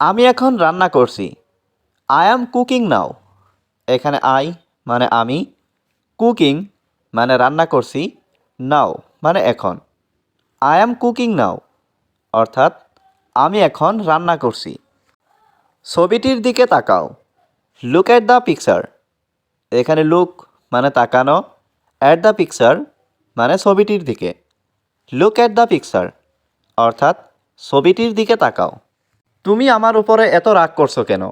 আমি এখন রান্না করছি। আই অ্যাম কুকিং নাও এখানে আই মানে আমি কুকিং মানে রান্না করছি নাও মানে এখন। আই অ্যাম কুকিং নাও অর্থাৎ আমি এখন রান্না করছি। ছবিটির দিকে তাকাও। লুক অ্যাট দ্য পিকচার এখানে লুক মানে তাকানো। অ্যাট দ্য পিকচার মানে ছবিটির দিকে। লুক অ্যাট দ্য পিকচার অর্থাৎ ছবিটির দিকে তাকাও। তুমি আমার উপরে এত রাগ করছ কেন?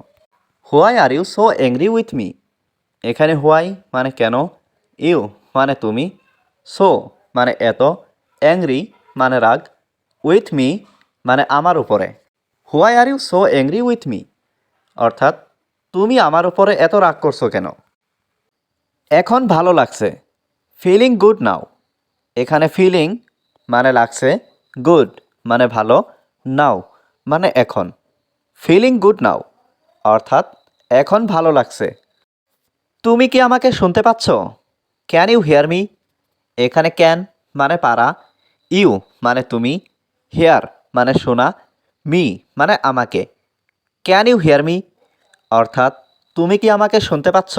Why are you so angry with me এখানে হোয়াই মানে কেন? ইউ মানে তুমি? সো মানে এত? অ্যাংরি মানে রাগ? উইথ মি মানে আমার উপরে? Why are you so angry with me অর্থাৎ, তুমি আমার উপরে এত রাগ করছ কেন? এখন ভালো লাগছে। ফিলিং গুড নাও এখানে ফিলিং মানে লাগছে গুড মানে ভালো নাও মানে এখন। ফিলিং গুড নাও অর্থাৎ এখন ভালো লাগছে। তুমি কি আমাকে শুনতে পাচ্ছ? ক্যান ইউ হেয়ার মি এখানে ক্যান মানে পারা ইউ মানে তুমি হেয়ার মানে শোনা মি মানে আমাকে। ক্যান ইউ হেয়ার মি অর্থাৎ তুমি কি আমাকে শুনতে পাচ্ছ?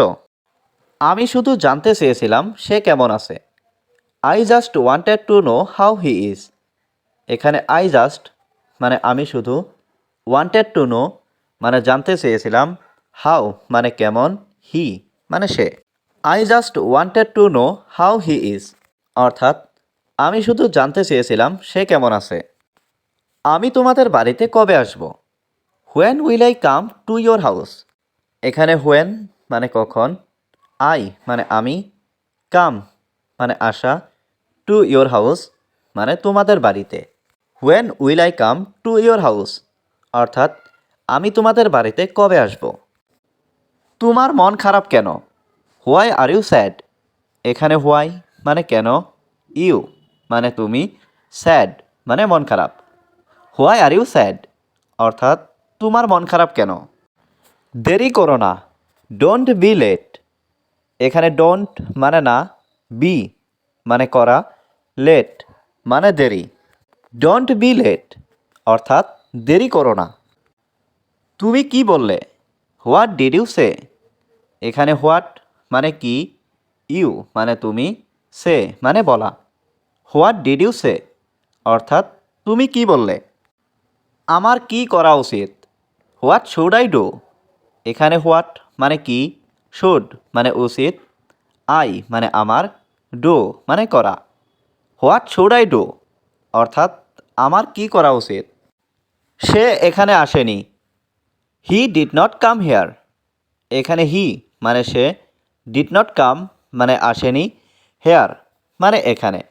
আমি শুধু জানতে চেয়েছিলাম সে কেমন আছে। I just wanted to know how he is এখানে আই জাস্ট মানে আমি শুধু ওয়ান্টেড টু নো মানে জানতে চেয়েছিলাম হাউ মানে কেমন হি মানে সে। I just wanted to know how he is অর্থাৎ, আমি শুধু জানতে চেয়েছিলাম, সে কেমন আছে। আমি তোমাদের বাড়িতে কবে আসব? When will I come to your house এখানে হোয়েন মানে কখন? আই মানে আমি। কাম মানে আসা। টু ইয়োর হাউস মানে তোমাদের বাড়িতে। When will I come to your house অর্থাৎ, আমি তোমাদের বাড়িতে কবে আসব? তোমার মন খারাপ কেন? Why are you sad? এখানে হোয়াই মানে কেন? ইউ মানে তুমি? স্যাড মানে মন খারাপ। Why are you sad? অর্থাৎ, তোমার মন খারাপ কেন? দেরি করো না। Don't be late. এখানে ডোন্ট মানে না, বি মানে করা, লেট মানে দেরি। Don't be late. অর্থাৎ দেরি করো না। তুমি কি বললে? হোয়াট ডিড ইউ সে এখানে হোয়াট মানে কি? ইউ মানে তুমি? সে মানে বলা। হোয়াট ডিড ইউ সে অর্থাৎ তুমি কি বললে? আমার কি করা উচিত? হোয়াট শুড আই ডু এখানে হোয়াট মানে কি? শুড মানে উচিত। আই মানে আমার। ডু মানে করা। হোয়াট শুড আই ডু অর্থাৎ আমার কি করা উচিত? সে এখানে আসেনি। He did not come here এখানে হি মানে সে ডিড নট কাম মানে আসেনি হেয়ার মানে এখানে।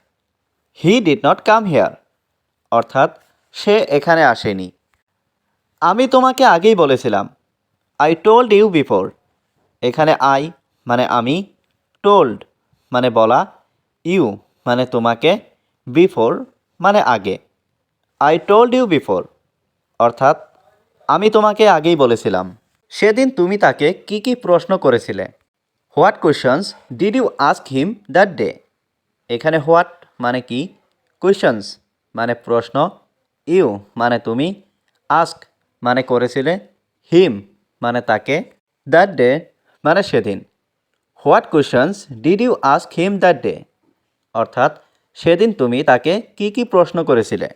He did not come here অর্থাৎ সে এখানে আসেনি। আমি তোমাকে আগেই বলেছিলাম। আই টোল্ড ইউ বিফোর এখানে আই মানে আমি টোল্ড মানে বলা। ইউ মানে তোমাকে বিফোর মানে আগে। আই টোল্ড ইউ বিফোর অর্থাৎ, আমি তোমাকে আগেই বলেছিলাম, সেদিন তুমি তাকে কি কি প্রশ্ন করেছিলে? What questions did you ask him that day? এখানে হোয়াট মানে কি? কোয়েশনস মানে প্রশ্ন, ইউ মানে তুমি, আস্ক মানে করেছিলে, হিম মানে তাকে, দ্যাট ডে মানে সেদিন। What questions did you ask him that day? অর্থাৎ, সেদিন তুমি তাকে কি কি প্রশ্ন করেছিলে?